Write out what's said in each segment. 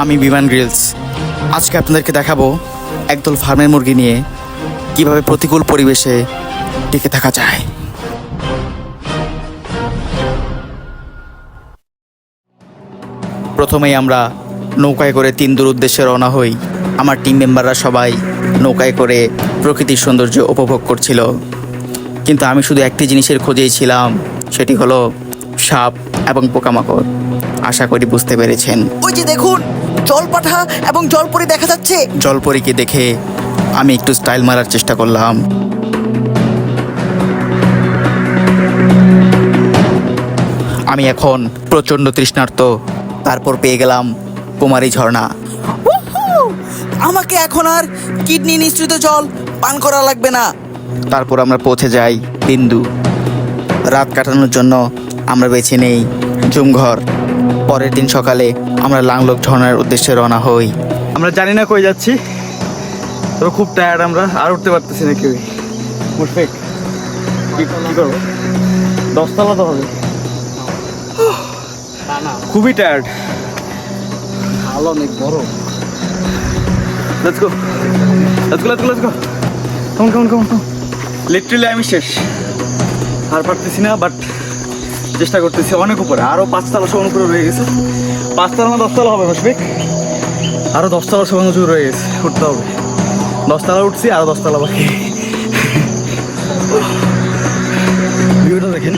আমি বিমান গ্রিলস। আজকে আপনাদেরকে দেখাবো একদল ফার্মের মুরগি নিয়ে কীভাবে প্রতিকূল পরিবেশে টিকে থাকা যায়। প্রথমেই আমরা নৌকায় করে তিন দূর উদ্দেশ্যে রওনা হই। আমার টিম মেম্বাররা সবাই নৌকায় করে প্রকৃতির সৌন্দর্য উপভোগ করছিল। কিন্তু আমি শুধু একটি জিনিসের খোঁজেই ছিলাম, সেটি হলো সাপ এবং পোকামাকড়। আশা করি বুঝতে পেরেছেন। ওই যে দেখুন জলপাঠা এবং জলপরি দেখা যাচ্ছে। জলপরীকে দেখে আমি একটু স্টাইল মারার চেষ্টা করলাম। আমি এখন প্রচণ্ড তৃষ্ণার্ত। তারপর পেয়ে গেলাম কুমারী ঝর্ণা। আমাকে এখন আর কিডনি নিঃসৃত জল পান করা লাগবে না। তারপর আমরা পৌঁছে যাই বিন্দু। রাত কাটানোর জন্য আমরা বেছে নেই ঝুমঘর পরের দিন সকালে আমরা লাংলোক ঝর্ণার উদ্দেশ্যে রওনা হই। আমরা জানি না কই যাচ্ছি। তবে খুব টায়ার্ড আমরা আর উঠতে পারতেছি না কেউই। মুশফিক কি করব? দশতলা তো হবে। খুবই টায়ার্ড ভালো অনেক বড় let's go let's go let's go let's go কেমন কেমন কেমন কেমন লিটারেলি আমি শেষ। আর পারতেছি না বাট চেষ্টা করতেছি অনেক উপরে। আরও পাঁচতলা সমান উপরে রয়ে গেছে। পাঁচতলা না দশতলা হবে মুশফিক আরও দশতলা সমান উঁচু রয়ে গেছে। উঠতে হবে। দশতলা উঠছি আরও দশতলা বাকি। ভিউটা দেখেন।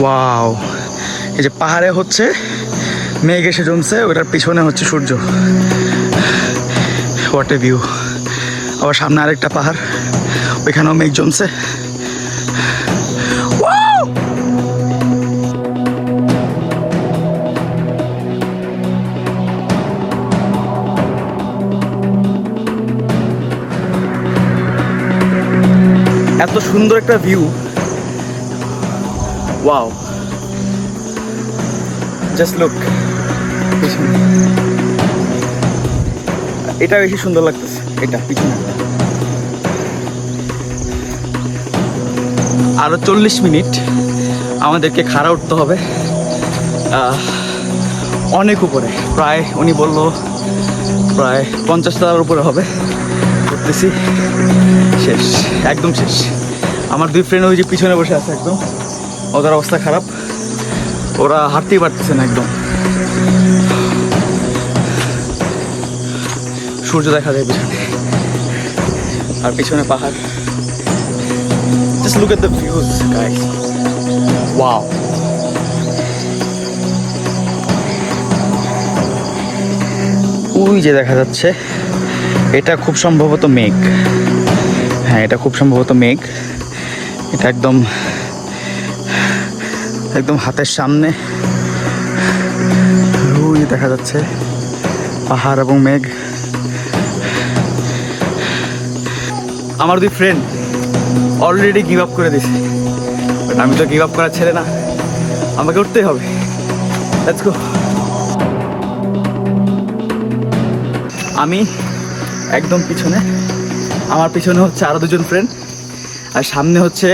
ওয়াও। এই যে পাহাড়ে হচ্ছে, মেঘ এসে জমছে, ওটার পিছনে হচ্ছে সূর্য। হোয়াট এ ভিউ আবার সামনে আরেকটা পাহাড়, ওইখানেও মেঘ জমছে। সুন্দর একটা ভিউ ওয়াও জাস্ট লুক এটা বেশি সুন্দর লাগতেছে। এটা, পিছনে। আরও চল্লিশ মিনিট আমাদেরকে খাড়া উঠতে হবে। অনেক উপরে। প্রায় উনি বলল, প্রায় পঞ্চাশ তলার উপরে হবে। উঠতেছি। শেষ, একদম শেষ। আমার দুই ফ্রেন্ড ওই যে পিছনে বসে আছে একদম। ওদের অবস্থা খারাপ। ওরা হাঁটতেই পারতেছে না একদম। সূর্য দেখা যায় পিছনে। আর পিছনে পাহাড়। Just look at the views guys wow ওই যে দেখা যাচ্ছে, এটা খুব সম্ভবত মেঘ। হ্যাঁ এটা খুব সম্ভবত মেঘ। এটা একদম একদম হাতের সামনে। ওই দেখা যাচ্ছে, পাহাড় এবং মেঘ। আমার দুই ফ্রেন্ড অলরেডি গিভ আপ করে দিছে বাট আমি তো গিভ আপ করার ছেলে না। আমাকে উঠতেই হবে। আমি একদম পিছনে। আমার পিছনে হচ্ছে আরও দুজন ফ্রেন্ড আর সামনে হচ্ছে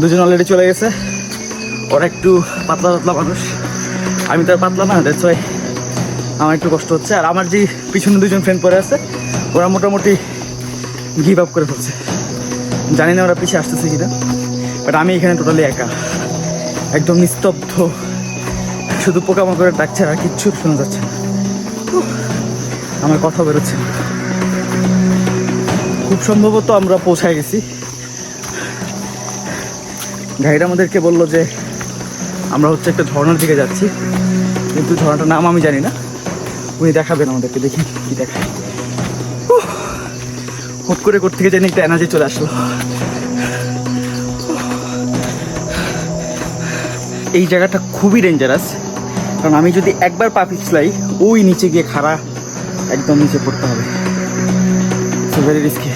দুজন অলরেডি চলে গেছে। ওরা একটু পাতলা পাতলা মানুষ। আমি তো আর পাতলা না দ্যাটস আমার একটু কষ্ট হচ্ছে। আর আমার যে পিছনে দুজন ফ্রেন্ড পড়ে আছে, ওরা মোটামুটি গিভ আপ করে ফেলছে। জানি না ওরা পিছিয়ে আসতেছে কিনা বাট আমি এখানে টোটালি একা। একদম নিস্তব্ধ। শুধু পোকামাকড়ের ডাকছে আর কিচ্ছু শোনা যাচ্ছে না। আমার কথা বেরোচ্ছে খুব সম্ভবত আমরা পৌঁছায় গেছি। গাইড আমাদেরকে বলল যে আমরা হচ্ছে একটা ঝর্ণার দিকে যাচ্ছি। কিন্তু ঝর্ণাটার নাম আমি জানি না। উনি দেখাবেন আমাদেরকে, দেখি কি দেখায়। হুট করে করতে থেকে জানি একটা এনার্জি চলে আসলো। এই জায়গাটা খুবই ডেঞ্জারাস কারণ আমি যদি একবার পা পিছলাই, ওই নিচে গিয়ে খাড়া একদম নিচে পড়তে হবে। ভেরি রিস্কি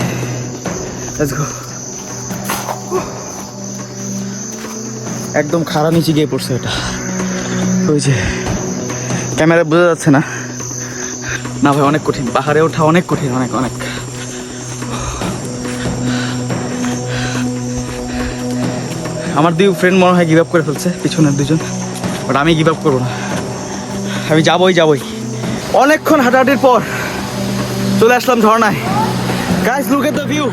লেটস গো একদম খাড়া নিচে গিয়ে পড়ছে এটা। ওই যে, ক্যামেরা বোঝা যাচ্ছে না। না ভাই, অনেক কঠিন। পাহাড়ে ওঠা অনেক কঠিন, অনেক অনেক। আমার দুই ফ্রেন্ড মনে হয় গিভ আপ করে ফেলছে, পিছনের দুজন বাট আমি গিভ আপ করব না। আমি যাবই যাবই। অনেকক্ষণ হাঁটাহাঁটির পর চলে আসলাম ঝর্ণায়। Guys look at the view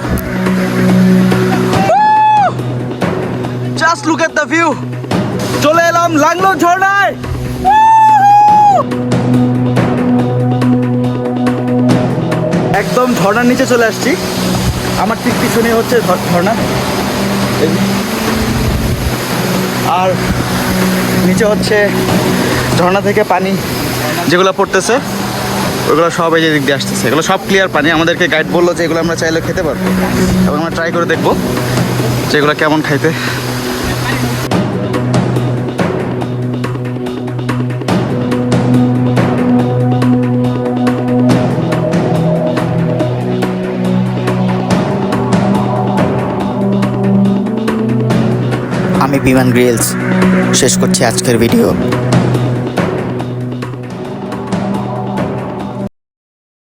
just look at the view চলে এলাম লাংলো ঝর্ণায়। একদম ঝর্ণার নিচে চলে আসছি। আমার ঠিক পিছনে হচ্ছে ঝর্ণা। আর নিচে হচ্ছে ঝর্ণা থেকে পানি যেগুলো পড়তেছে, ওগুলো সব এই দিক দিয়ে আসতেছে। এগুলো সব ক্লিয়ার পানি। আমাদেরকে গাইড বলল যে এগুলো আমরা চাইলে খেতে পারব। এবং আমরা ট্রাই করে দেখব যে এগুলো কেমন খাইতে। আমি বিমান গ্রিলস শেষ করছি আজকের ভিডিও